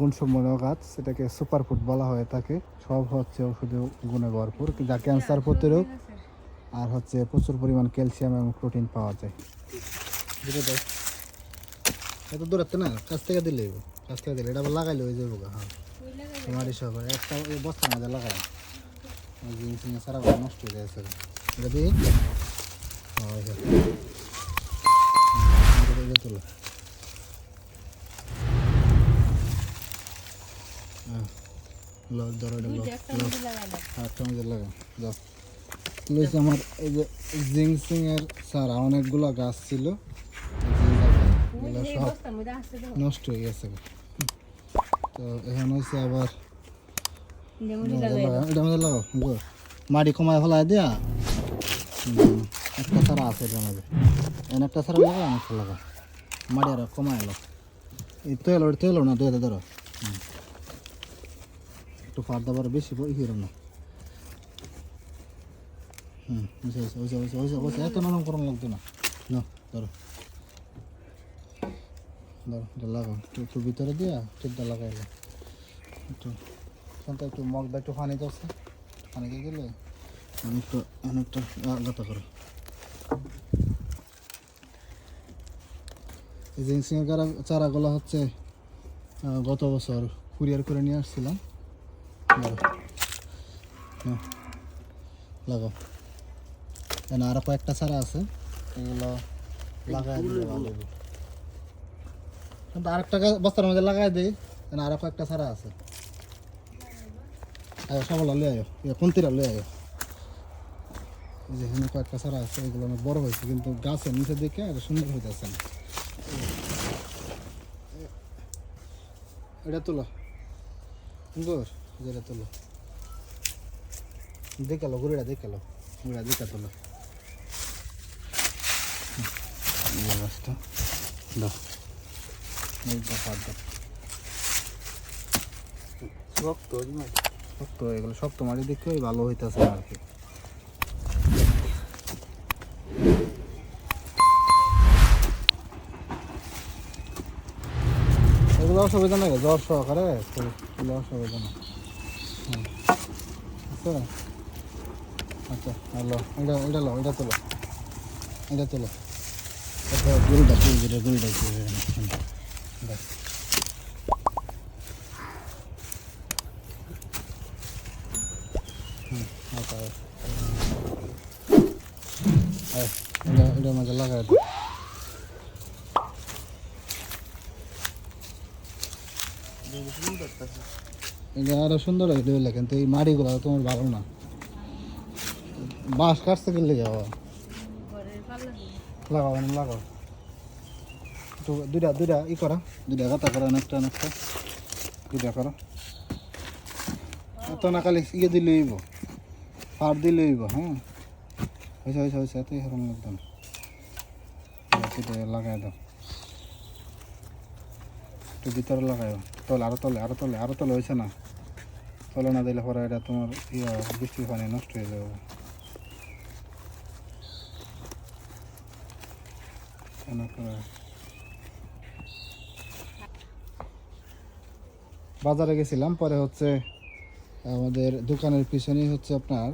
গুণসম্পন্ন গাছ সেটাকে সুপার ফুড বলা হয়ে থাকে সব হচ্ছে ওষুধে গুণে ভরপুর যা ক্যান্সার প্রতিরোধ আর হচ্ছে প্রচুর পরিমাণ ক্যালসিয়াম এবং প্রোটিন পাওয়া যায়। এত দূরাতে না কাছ থেকে দিলে কাছ থেকে দিলে। এটা আবার লাগাইলে হয়ে যাব হ্যাঁ। তোমার সব একটা বস্তার মধ্যে লাগাই। জিনিস সারা নষ্ট হয়ে যাচ্ছে। এটা হ্যাঁ, তোলো। হ্যাঁ। ধরো এটা মধ্যে যাও। লইছে আমার এই যে জিংসিং এর সারা অনেকগুলো গাছ ছিল। সব নষ্ট হয়ে গেছে। তো এখন হয়েছে আবার এটা মধ্যে লাগাও মাটি কমায় ফেলায় দিয়া। একটা সারা আছে এটার মধ্যে। এনে একটা সারা লাগা একটা লাগা মাটি আর কমায় এলো এই তো এলো তো এলো না দুই ধরো। হুম। একটু ফার দাবার বেশি ই হিরো না এত নরম করুন লাগতো না। না, ধরো। ধরো লাগাও, একটু ভিতরে দিয়া টিপটা লাগাইলে একটু, শান্ত একটু মগদা একটু পানি দোষে পানি গেলে অনেকটা অনেকটা আলাদা করো। এই জিনসিংয়ের চারা চারাগুলো হচ্ছে গত বছর কুরিয়ার করে নিয়ে আসছিলাম। লাগাও এখানে আরও কয়েকটা চারা আছে। এগুলো লাগাই দিলে ভালো কিন্তু আরেকটা বস্তার মধ্যে লাগাই দিই। এখানে আরও কয়েকটা চারা আছে। আয়ো সবলা লয়ে আয়ো। কুন্তিরা লয়ে আয়ো। এই যে এখানে কয়েকটা চারা আছে, এগুলো অনেক বড় হয়েছে, কিন্তু গাছের নিচে দিকে এটা সুন্দর হইতেছে না। এটা তোলো। সুন্দর যেটা তোলো। দেখাল ঘুরিটা দেখাল। ঘুরিটা দেখা তোলো। গাছটা দাও। শক্ত শক্ত হয়ে গেলো শক্ত মাটি দেখে ভালো হইতেছে আর কি। এগুলো অসুবিধা নেই জ্বর সহকারে এগুলো অসুবিধা নেই। আছে? আচ্ছা হ্যালো এটা এটা লো এটা তোলো এটা তোলো এটা গুড়িটা গুড়িটা গুড়িটা গুড়িটা ব্যাস আচ্ছা এই, এটা এটার মাঝে লাগাই এটা আরও সুন্দর হইলে হইলে কিন্তু এই মাড়িগুলো তোমার ভালো না। বাঁশ কাটতে গেলে যাওয়া লাগাও না লাগাও। একটু দুইটা দুইটা ই করা দুইটা গাতা করো অনেকটা অনেকটা দুইটা করো। এত না খালি ইয়ে দিলে হইব পার দিলে হইব হ্যাঁ? হয়েছে হয়েছে হয়েছে এতই হারান লাগতো না লাগাই দাও। একটু ভিতরে লাগাই তলে, আরও তলে আরও তলে আরও তলে হয়েছে না? তলে না দিলে পরে এটা তোমার বৃষ্টির পানি নষ্ট হয়ে যাবে। বাজারে গেছিলাম, পরে হচ্ছে আমাদের দোকানের পিছনেই হচ্ছে আপনার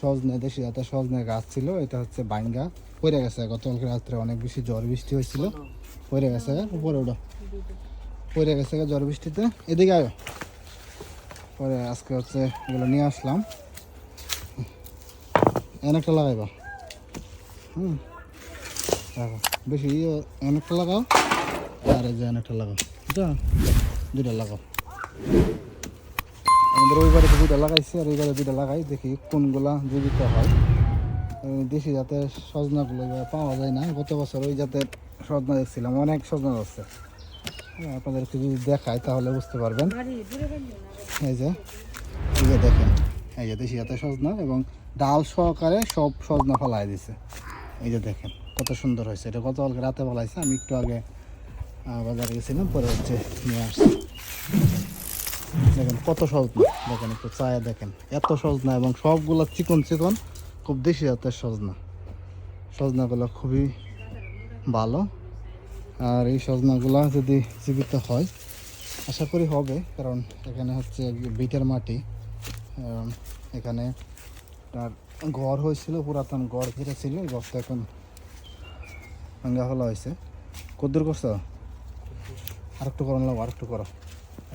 সজনে, দেশি জাতের সজনে গাছ ছিল, এটা হচ্ছে বাইঙ্গা পড়ে গেছে গতকালকে রাত্রে অনেক বেশি ঝড় বৃষ্টি হয়েছিল। পড়ে গেছে, উপরে ওটা পড়ে গেছে ঝড় বৃষ্টিতে। এদিকে আয়ো। পরে আজকে হচ্ছে এগুলো নিয়ে আসলাম। অনেকটা লাগাইবা। হুম। রাখো বেশি ইয়ে অনেকটা লাগাও, আর এই যে অনেকটা লাগাও। বুঝছ? দুইটা লাগাও। আমাদের ওই বাড়িতে দুইটা লাগাইছি, আর এই বাড়িতে দুইটা লাগাই, দেখি কোনগুলা জীবিত হয়। দেশি জাতের সজনাগুলো পাওয়া যায় না। গত বছর ওই জাতের সজনা দেখছিলাম, অনেক সজনা আছে। আপনাদেরকে যদি দেখায় তাহলে বুঝতে পারবেন। এই যে এই যে দেখেন এই যে দেশি হাতে সজনা এবং ডাল সহকারে সব সজনা ফেলাই দিছে। এই যে দেখেন কত সুন্দর হয়েছে। এটা গতকালকে রাতে ফলাইছে আমি একটু আগে বাজারে গেছিলাম পরে হচ্ছে নিয়ে আসছি। দেখেন কত সজনা দেখেন একটু চায়া দেখেন। এত সজনা এবং সবগুলো চিকন চিকন খুব দেশি জাতের সজনা। সজনাগুলো খুবই ভালো। আর এই সজনাগুলো যদি জীবিত হয় আশা করি হবে কারণ এখানে হচ্ছে বিটের মাটি। এখানে তার ঘর হয়েছিল পুরাতন গড় যেটা ছিল গড়টা এখন ভাঙ্গা ফেলা হয়েছে। কদ্দূর করছ? আর একটু করো লাগবো আর একটু করো।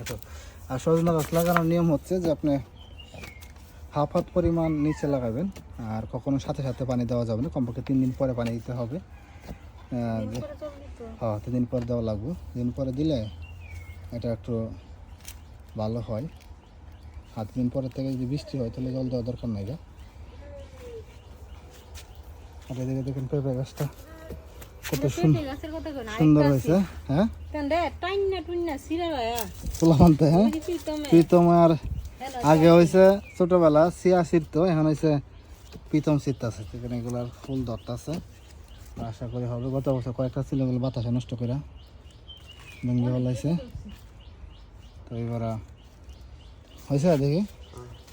এতো। আর সজনা গাছ লাগানোর নিয়ম হচ্ছে যে আপনি হাফ হাত পরিমাণ নিচে লাগাবেন আর কখনো সাথে সাথে পানি দেওয়া যাবে না। কমপক্ষে তিন দিন পরে পানি দিতে হবে। হ্যাঁ তিন দিন পরে দেওয়া লাগবে। দিন পরে দিলে এটা একটু ভালো হয়। সাত দিন পরের থেকে যদি বৃষ্টি হয় তাহলে জল দেওয়া দরকার নাই গা। আর এদিকে দেখুন পেঁপে গাছটা কত সুন্দর হয়েছে হ্যাঁ? হ্যাঁ? প্রীতমে আর আগে হয়েছে ছোটবেলা সিয়া সিরতো এখন হয়েছে প্রীতম শীত আছে এগুলার ফুল দত্ত আছে আশা করি হবে। গত বছর কয়েকটা ছিল এগুলো বাতাসে নষ্ট করে ভেঙে ফেলাইছে। তো এবার হয়েছে দেখি।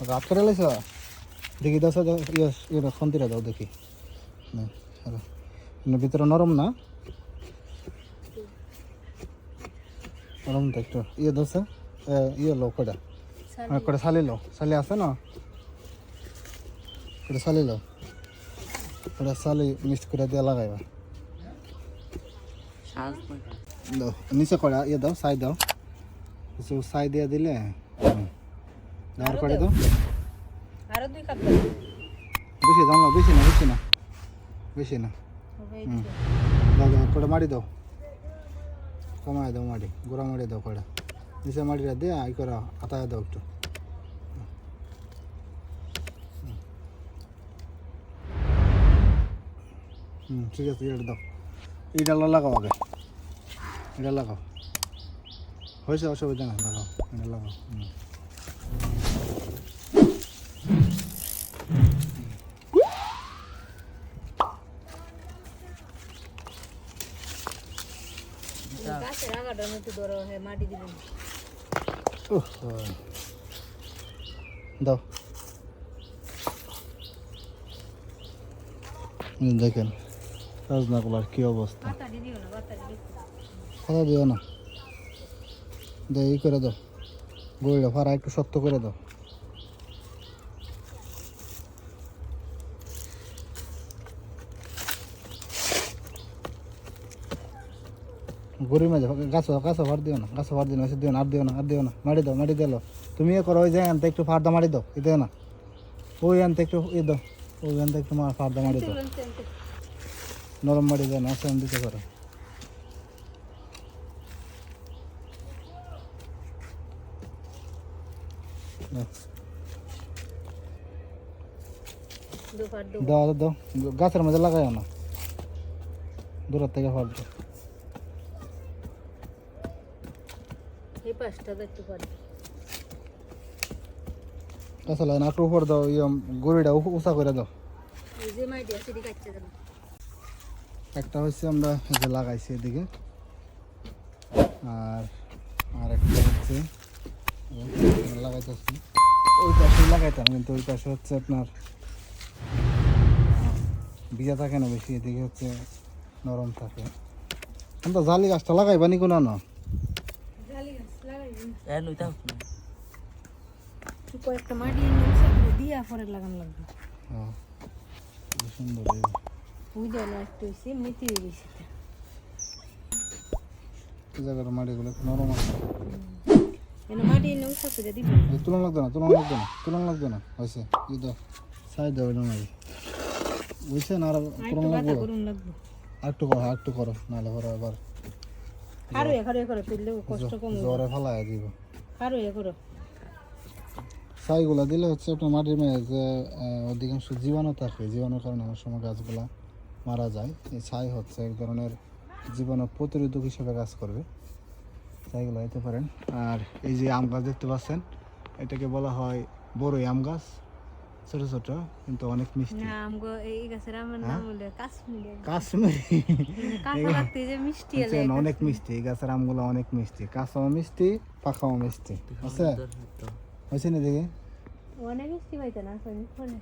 রাত করে লাইছ? দেখি দশ ইয়ে খন্তিরা দাও দেখি। ভিতরে নরম না? নরম তো একটু। ইয়ে দোষ ইয়ে লো কটা করে সালি লো সালি আছে না? করে সালি লো করে সালি মিক্স করে দিয়ে লাগাইবা দাও নিচে করে ইয়ে দাও সাই দাও কিছু সাই দিয়ে দিলে হুম। দেওয়ার করে দাও আরও দুই কাপ বেশি দাও না বেশি না বেশি না বেশি না হুম দাও দাও করে মারি দাও কমায় দাও মাটি গোড়া মারি দাও কড়া নিচে মাটিটা দিয়ে আই করে আতায় দাও একটু ঠিক আছে এটা দাও। এইটা লাগাও আগে। এটা লাগাও। হয়েছে, অসুবিধা না লাগাও এটা লাগাও দেখেন। রাজনাগুলার কি অবস্থা কথা দিও না করে দাও গড়িটা একটু শক্ত করে দাও মাঝে গাছ গাছ ফার দিও না গাছ ফার দিও না দিও না আর দিও না আর দিও না মাটি দাও মাটি দিলো তুমি করো ওই যে আনতে একটু ফার্দা মারি দাও দিও না ওই আনতে একটু ই দাও ওই আনতে একটু ফাড়দা মারি দাও নরম মাটি দাও না আসে দিতে পারো। দাও। দাও গাছের মধ্যে লাগাই না। দূরের থেকে ফাটবে এই পাঁচটা দেখতে পারি গাছে লাগাই না উপর দাও ইয়ে গড়িটা উঁচা করে দাও। যে কাটছে একটা হচ্ছে আমরা যে লাগাইছি এদিকে। আর আর একটা হচ্ছে লাগাইতেছি। ওই পাশে লাগাইতাম কিন্তু ওই পাশে হচ্ছে আপনার ভিজা থাকে না বেশি এদিকে হচ্ছে নরম থাকে। এখন তো জালি গাছটা লাগাইবা নি কোনো না লাগাইবেন কয়েকটা মাটি দিয়া পরে লাগানো লাগবে। হ্যাঁ সুন্দর এই যে। ওই জল একটু হয়েছে মেথি হয়ে গেছে জায়গার মাটিগুলো নরম আছে। এনে মাটি এনে উঁচা করে দিবেন তুলন লাগবে না তুলন লাগবে না তুলন লাগবে না হয়েছে এই দাও সাই দাও এটা মারি বুঝছে না আর আর তুলন লাগবে? বাতা করুন লাগবে। আর একটু করো আর একটু করো নাহলে পরে আবার খারো এ খারো এ করে ফেললে কষ্ট কম জ্বরে ফালাই দিব। খারো এ করো। ছাইগুলা দিলে হচ্ছে আপনার মাটির মেয়ে যে অধিকাংশ জীবাণু থাকে জীবাণুর কারণে অনেক সময় গাছগুলা মারা যায়। এই ছাই হচ্ছে এক ধরনের জীবাণু প্রতিরোধক হিসেবে কাজ করবে। ছাইগুলো দিতে পারেন। আর এই যে আম গাছ দেখতে পাচ্ছেন এটাকে বলা হয় বড়ই আম গাছ। ছোট ছোট কিন্তু অনেক মিষ্টি। আমার কাশ্মীরি। অনেক মিষ্টি। এই গাছের আমগুলো অনেক মিষ্টি। কাঁচাও মিষ্টি পাকাও মিষ্টি। আছে? হয়েছে না দেখি অনেক মিষ্টি পাইতে না আসলে ফলে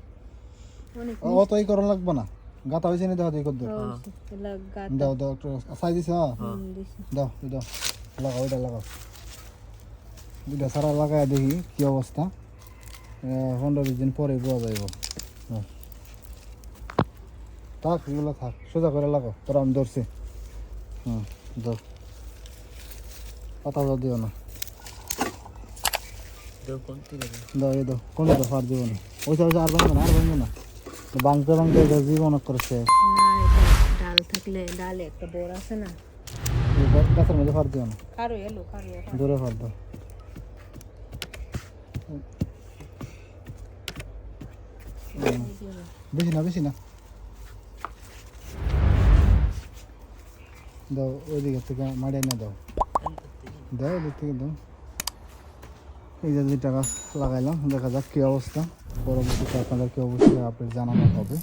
অত ই করা লাগবে না। গাতা হয়েছে না? দেখো দেখো। দাও গাছ দাও দাও একটু সাই দিছে হ্যাঁ। দাও দাও লাগাও ওইটা লাগাও। দুইটা সারা লাগায় দেখি কি অবস্থা। পনেরো বিশ দিন পরে বোঝা যাইব। হুম। থাক এগুলো থাক। সোজা করে লাগো তোরা আমি ধরছি। হুম ধর পাতা দাও দিও না। দাও এই দাও কোনো তো ফার দিব না। ওইটা আর ভাঙবে না আর ভাঙবে না। বাংতে বাংতে এটা জীবন করছে ডাল থাকলে ডালে একটা বোর আছে না? গাছের মধ্যে ফার দিও না। কারও এলো কারও দূরে ফার দাও। বেশি না বেশি না। দাও ওইদিকে থেকে মাড়িয়ে না দাও। দাও ওদিক থেকে দাও। এই যে দুইটা গাছ লাগাইলাম দেখা যাক কী অবস্থা। পরবর্তীতে আপনাদেরকে অবশ্যই আপডেট জানানো হবে।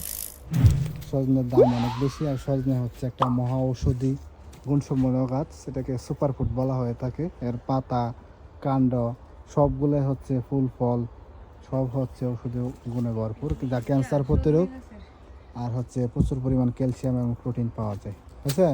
সজনের দাম অনেক বেশি আর সজনে হচ্ছে একটা মহা ঔষধি গুণসম্পন্ন গাছ, সেটাকে সুপারফুড বলা হয়ে থাকে। এর পাতা, কাণ্ড সবগুলো হচ্ছে ফুল ফল, সব হচ্ছে ওষুধে গুণে ভরপুর, যা ক্যান্সার প্রতিরোধ। আর হচ্ছে প্রচুর পরিমাণ ক্যালসিয়াম এবং প্রোটিন পাওয়া যায়। বুঝছে